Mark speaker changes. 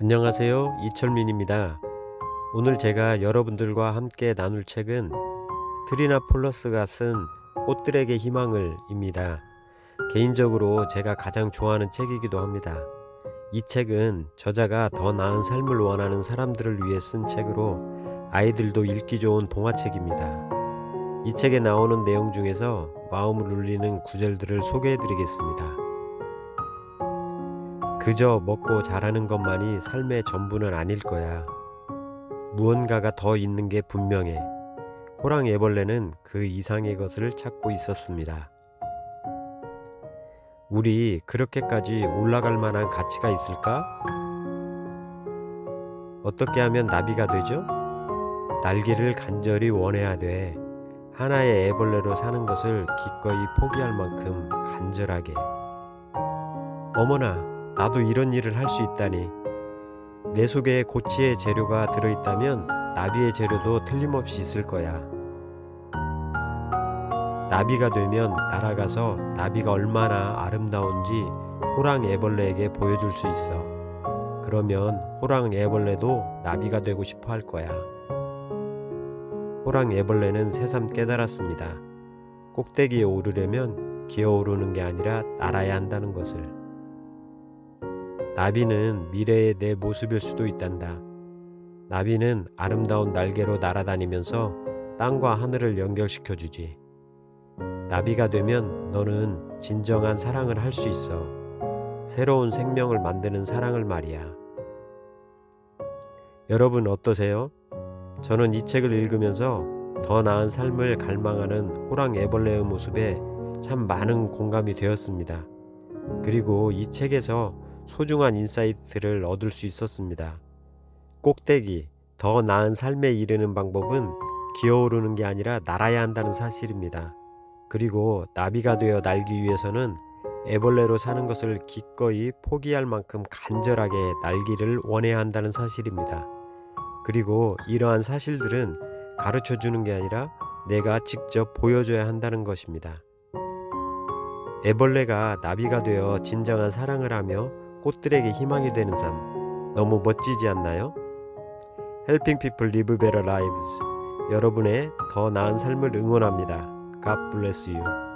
Speaker 1: 안녕하세요. 이철민입니다. 오늘 제가 여러분들과 함께 나눌 책은 트리나 폴러스가 쓴 꽃들에게 희망을입니다. 개인적으로 제가 가장 좋아하는 책이기도 합니다. 이 책은 저자가 더 나은 삶을 원하는 사람들을 위해 쓴 책으로 아이들도 읽기 좋은 동화책입니다. 이 책에 나오는 내용 중에서 마음을 울리는 구절들을 소개해 드리겠습니다. 그저 먹고 자라는 것만이 삶의 전부는 아닐 거야. 무언가가 더 있는 게 분명해. 호랑 애벌레는 그 이상의 것을 찾고 있었습니다. 우리 그렇게까지 올라갈 만한 가치가 있을까? 어떻게 하면 나비가 되죠? 날개를 간절히 원해야 돼. 하나의 애벌레로 사는 것을 기꺼이 포기할 만큼 간절하게. 어머나, 나도 이런 일을 할 수 있다니. 내 속에 고치의 재료가 들어있다면 나비의 재료도 틀림없이 있을 거야. 나비가 되면 날아가서 나비가 얼마나 아름다운지 호랑 애벌레에게 보여줄 수 있어. 그러면 호랑 애벌레도 나비가 되고 싶어 할 거야. 호랑 애벌레는 새삼 깨달았습니다. 꼭대기에 오르려면 기어오르는 게 아니라 날아야 한다는 것을. 나비는 미래의 내 모습일 수도 있단다. 나비는 아름다운 날개로 날아다니면서 땅과 하늘을 연결시켜 주지. 나비가 되면 너는 진정한 사랑을 할 수 있어. 새로운 생명을 만드는 사랑을 말이야. 여러분 어떠세요? 저는 이 책을 읽으면서 더 나은 삶을 갈망하는 호랑 애벌레의 모습에 참 많은 공감이 되었습니다. 그리고 이 책에서 소중한 인사이트를 얻을 수 있었습니다. 꼭대기, 더 나은 삶에 이르는 방법은 기어오르는 게 아니라 날아야 한다는 사실입니다. 그리고 나비가 되어 날기 위해서는 애벌레로 사는 것을 기꺼이 포기할 만큼 간절하게 날기를 원해야 한다는 사실입니다. 그리고 이러한 사실들은 가르쳐 주는 게 아니라 내가 직접 보여줘야 한다는 것입니다. 애벌레가 나비가 되어 진정한 사랑을 하며 꽃들에게 희망이 되는 삶 너무 멋지지 않나요? Helping People Live Better Lives 여러분의 더 나은 삶을 응원합니다. God bless you.